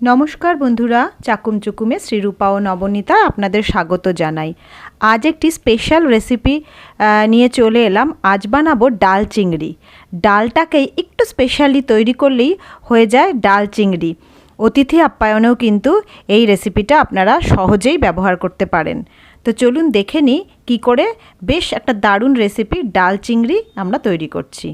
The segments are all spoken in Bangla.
নমস্কার বন্ধুরা, চাকুম চুকুমে শ্রীরূপা ও নবনীতা আপনাদের স্বাগত জানাই। আজ একটি স্পেশাল রেসিপি নিয়ে চলে এলাম। আজ বানাবো ডাল চিংড়ি। ডালটাকেই একটু স্পেশালি তৈরি করলেই হয়ে যায় ডাল চিংড়ি। অতিথি আপ্যায়নেও কিন্তু এই রেসিপিটা আপনারা সহজেই ব্যবহার করতে পারেন। তো চলুন দেখে নিই কী করে বেশ একটা দারুণ রেসিপি ডাল চিংড়ি আমরা তৈরি করছি।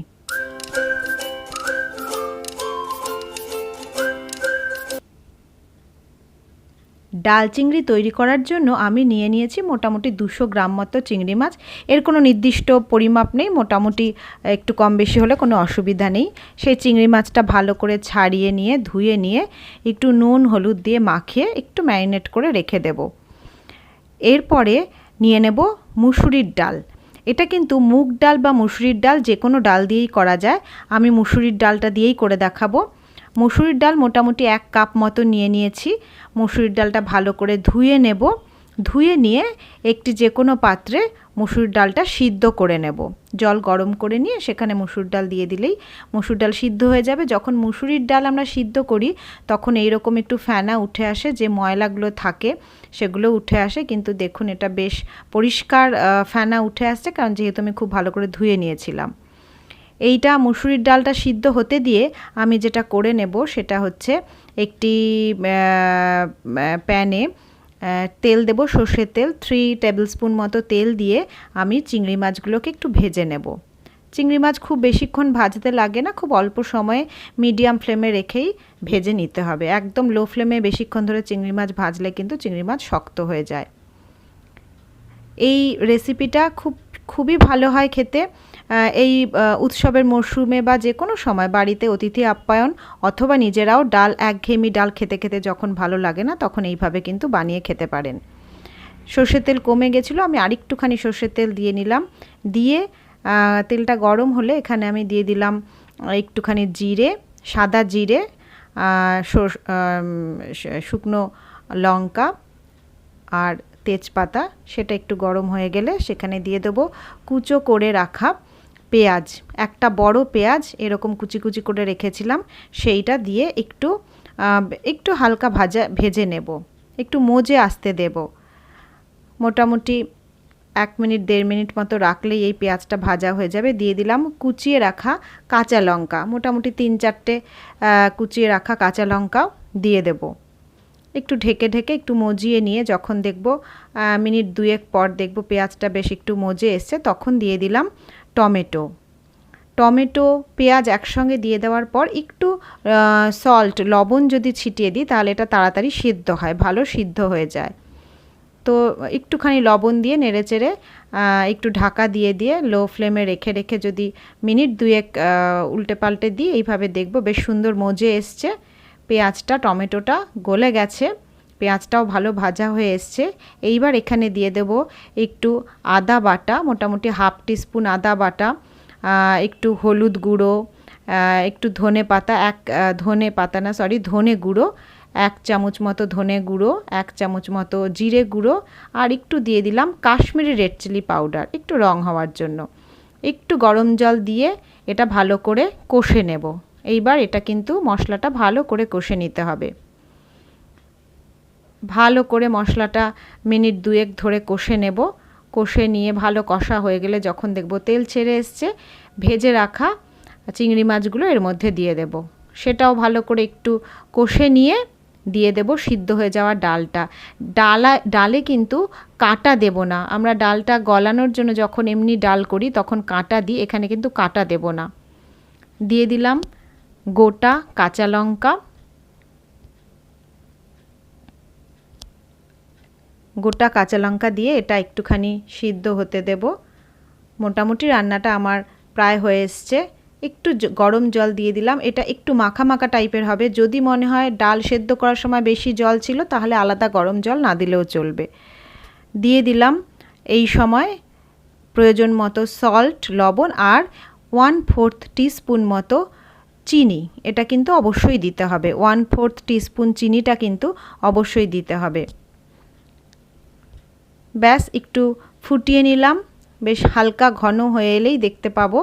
ডাল চিংড়ি তৈরি করার জন্য আমি নিয়ে নিয়েছি মোটামুটি দুশো গ্রাম মতো চিংড়ি মাছ। এর কোনো নির্দিষ্ট পরিমাপ নেই, মোটামুটি একটু কম বেশি হলে কোনো অসুবিধা নেই। সেই চিংড়ি মাছটা ভালো করে ছাড়িয়ে নিয়ে, ধুয়ে নিয়ে একটু নুন, হলুদ দিয়ে মাখিয়ে একটু ম্যারিনেট করে রেখে দেব। এরপরে নিয়ে নেব মুসুরির ডাল। এটা কিন্তু মুগ ডাল বা মুসুরির ডাল যে কোনো ডাল দিয়েই করা যায়। আমি মুসুরির ডালটা দিয়েই করে দেখাবো। মুসুরির ডাল মোটামুটি এক কাপ মতো নিয়ে নিয়েছি। মুসুরির ডালটা ভালো করে ধুয়ে নেব। ধুয়ে নিয়ে একটি যে কোনো পাত্রে মুসুর ডালটা সিদ্ধ করে নেব। জল গরম করে নিয়ে সেখানে মুসুর ডাল দিয়ে দিলেই মুসুর ডাল সিদ্ধ হয়ে যাবে। যখন মুসুরির ডাল আমরা সিদ্ধ করি, তখন এই রকম একটু ফ্যানা উঠে আসে, যে ময়লাগুলো থাকে সেগুলো উঠে আসে। কিন্তু দেখুন, এটা বেশ পরিষ্কার ফ্যানা উঠে আসছে। কারণ যেহেতু আমি খুব ভালো করে ধুয়ে নিয়েছিলাম। এইটা মুসুরির ডালটা সিদ্ধ হতে দিয়ে আমি যেটা করে নেব সেটা হচ্ছে একটি প্যানে তেল দেব, সর্ষের তেল থ্রি টেবিল স্পুন মতো তেল দিয়ে আমি চিংড়ি মাছগুলোকে একটু ভেজে নেব। চিংড়ি মাছ খুব বেশিক্ষণ ভাজতে লাগে না, খুব অল্প সময়ে মিডিয়াম ফ্লেমে রেখেই ভেজে নিতে হবে। একদম লো ফ্লেমে বেশিক্ষণ ধরে চিংড়ি মাছ ভাজলে কিন্তু চিংড়ি মাছ শক্ত হয়ে যায়। এই রেসিপিটা খুব, খুবই ভালো হয় খেতে। এই উৎসবের মরশুমে বা যে কোনো সময় বাড়িতে অতিথি আপ্যায়ন অথবা নিজেরাও ডাল, একঘেয়েমি ডাল খেতে খেতে যখন ভালো লাগে না, তখন এইভাবে কিন্তু বানিয়ে খেতে পারেন। সর্ষের তেল কমে গেছিল, আমি আরেকটুখানি সর্ষের তেল দিয়ে নিলাম। দিয়ে তেলটা গরম হলে এখানে আমি দিয়ে দিলাম একটুখানি জিরে, সাদা জিরে শুকনো লঙ্কা আর তেজপাতা, সেটা একটু গরম হয়ে গেলে সেখানে দিয়ে দেবো। কুচো করে রাখা পেঁয়াজ, একটা বড় পেঁয়াজ এরকম কুচি কুচি করে রেখেছিলাম, সেইটা দিয়ে একটু একটু হালকা ভাজা, ভেজে নেব, একটু মজে আসতে দেব। মোটামুটি এক মিনিট, দেড় মিনিট মতো রাখলেই এই পেঁয়াজটা ভাজা হয়ে যাবে। দিয়ে দিলাম কুচিয়ে রাখা কাঁচা লঙ্কা, মোটামুটি তিন চারটে কুচিয়ে রাখা কাঁচা লঙ্কাও দিয়ে দেব। একটু ঢেকে ঢেকে একটু মজিয়ে নিয়ে যখন দেখব মিনিট দুয়েক পর দেখব পেঁয়াজটা বেশ একটু মজে এসছে, তখন দিয়ে দিলাম টমেটো। টমেটো, পেঁয়াজ একসঙ্গে দিয়ে দেওয়ার পর একটু সল্ট লবণ যদি ছিটিয়ে দিই তাহলে এটা তাড়াতাড়ি সিদ্ধ হয়, ভালো সিদ্ধ হয়ে যায়। তো একটুখানি লবণ দিয়ে নেড়ে চেড়ে একটু ঢাকা দিয়ে দিয়ে লো ফ্লেমে রেখে রেখে যদি মিনিট দুয়েক উল্টে পাল্টে দিই এইভাবে দেখব, বেশ সুন্দর মজে এসছে। পেঁয়াজটা, টমেটোটা গলে গেছে। পেঁয়াজটাও ভালো ভাজা হয়ে এসছে। এইবার এখানে দিয়ে দেব একটু আদা বাটা, মোটামুটি হাফ টিস্পুন আদা বাটা একটু হলুদ গুঁড়ো একটু ধনে পাতা, এক ধনে পাতা না সরি ধনে গুঁড়ো, এক চামচ মতো ধনে গুঁড়ো, এক চামচ মতো জিরে গুঁড়ো, আর একটু দিয়ে দিলাম কাশ্মীরি রেড চিলি পাউডার, একটু রং হওয়ার জন্য। একটু গরম জল দিয়ে এটা ভালো করে কষে নেব। এইবার এটা কিন্তু মশলাটা ভালো করে কষে নিতে হবে। ভালো করে মশলাটা মিনিট দুয়েক ধরে কষে নেব। কষে নিয়ে ভালো কষা হয়ে গেলে যখন দেখব তেল ছেড়ে এসছে, ভেজে রাখা চিংড়ি মাছগুলো এর মধ্যে দিয়ে দেব। সেটাও ভালো করে একটু কষে নিয়ে দিয়ে দেব সিদ্ধ হয়ে যাওয়া ডালটা। ডালা, ডালে কিন্তু কাঁটা দেব না। আমরা ডালটা গলানোর জন্য যখন এমনি ডাল করি তখন কাঁটা দিই, এখানে কিন্তু কাঁটা দেব না। দিয়ে দিলাম গোটা কাঁচা লঙ্কা। গোটা কাঁচা লঙ্কা দিয়ে এটা একটুখানি সিদ্ধ হতে দেব। মোটামুটি রান্নাটা আমার প্রায় হয়ে এসছে। একটু গরম জল দিয়ে দিলাম। এটা একটু মাখা মাখা টাইপের হবে। যদি মনে হয় ডাল সেদ্ধ করার সময় বেশি জল ছিল, তাহলে আলাদা গরম জল না দিলেও চলবে। দিয়ে দিলাম এই সময় প্রয়োজন মতো সল্ট লবণ আর ওয়ান ফোর্থ টিস্পুন মতো চিনি। এটা কিন্তু অবশ্যই দিতে হবে। ওয়ান ফোর্থ টিস্পুন চিনিটা কিন্তু অবশ্যই দিতে হবে। ব্যাস, একটু ফুটিয়ে নিলাম। বেশ হালকা ঘন হয়ে এলেই দেখতে পাবো।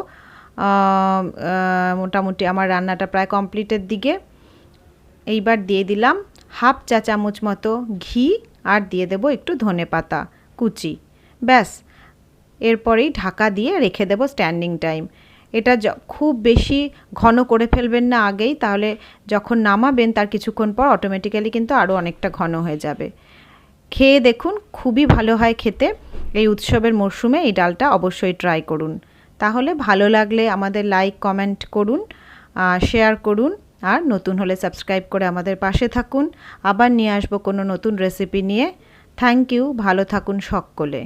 মোটামুটি আমার রান্নাটা প্রায় কমপ্লিটের দিকে। এইবার দিয়ে দিলাম হাফ চা চামচ মতো ঘি আর দিয়ে দেব একটু ধনে পাতা কুচি। ব্যাস, এরপরেই ঢাকা দিয়ে রেখে দেব স্ট্যান্ডিং টাইম এটা খুব বেশি ঘন করে ফেলবেন না আগেই, তাহলে যখন নামাবেন তার কিছুক্ষণ পর অটোমেটিক্যালি কিন্তু আরও অনেকটা ঘন হয়ে যাবে। খেয়ে দেখুন, খুবই ভালো হয় খেতে। এই উৎসবের মরশুমে এই ডালটা অবশ্যই ট্রাই করুন। তাহলে ভালো লাগলে আমাদের লাইক কমেন্ট করুন শেয়ার করুন, আর নতুন হলে সাবস্ক্রাইব করে আমাদের পাশে থাকুন। আবার নিয়ে আসব কোনো নতুন রেসিপি নিয়ে। থ্যাংক ইউ ভালো থাকুন সকলে।